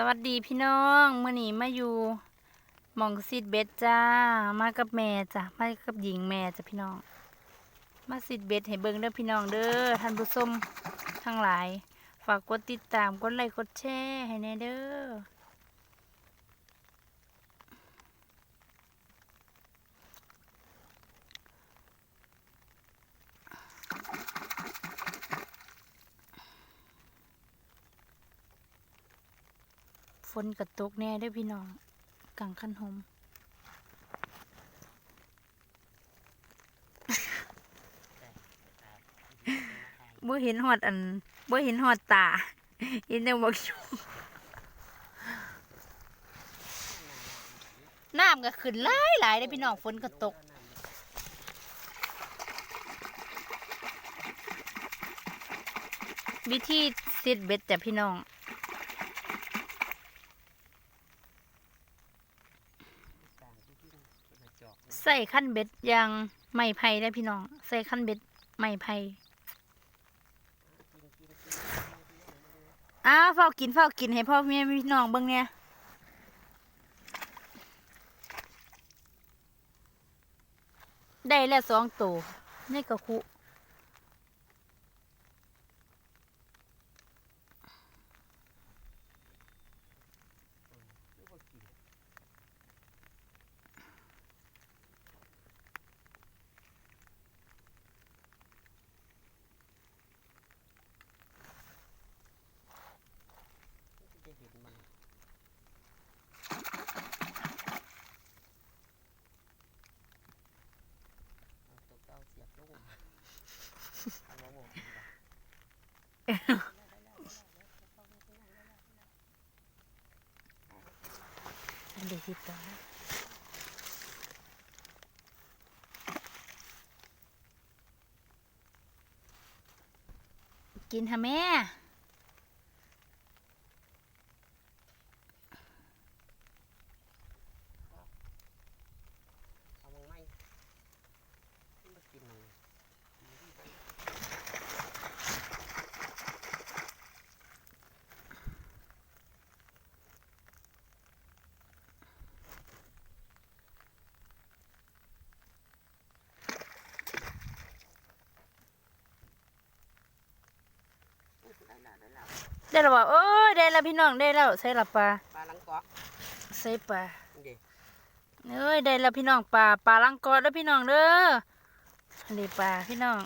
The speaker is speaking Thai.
สวัสดีพี่น้องมื่อนี้มาอยู่มองซีดเบ็ดจ้า มากับแม่จ้ะมากับหญิงแม่จ้ะพี่น้อง มาซีดเบ็ดให้เบิ้งเด้อพี่น้องเด้อท่านผู้ชมทั้งหลาย ฝากกดติดตามกดไลค์กดแชร์ให้แน่เด้อ ฝนกระตกแน่เด้พี่น้องกลางคันหมบ่เห็นหอดอันบ่เห็นหอดตาเห็นแต่บอกอยู่น้ำก็ขึ้นหลายหลายได้พี่น้องฝนก็ตกวิธีซิดเบ็ดจ้ะพี่น้อง ใส่ขั้นเบ็ดยางไม้ไผ่ได้พี่น้อง ใส่ขั้นเบ็ดไม้ไผ่อ้าวเฝ้ากินเฝ้ากินให้พ่อแม่พี่น้องเบิ่งเนี่ยได้แล้วสองตัวนี่ก็คุ อันเดียวสิตัวกินฮะแม่องไม่ขึ้นมากินมัน ได้แล้วได้แล้ว ได้แล้วบ่เอ้ยได้แล้วพี่น้องได้แล้วใส่ละปลาปลาลังกอกใส่ปลานี่ดิเอ้ยได้แล้วพี่น้องปลาปลาลังกอดแล้วพี่น้องเด้ออันนี้ปลาพี่น้อง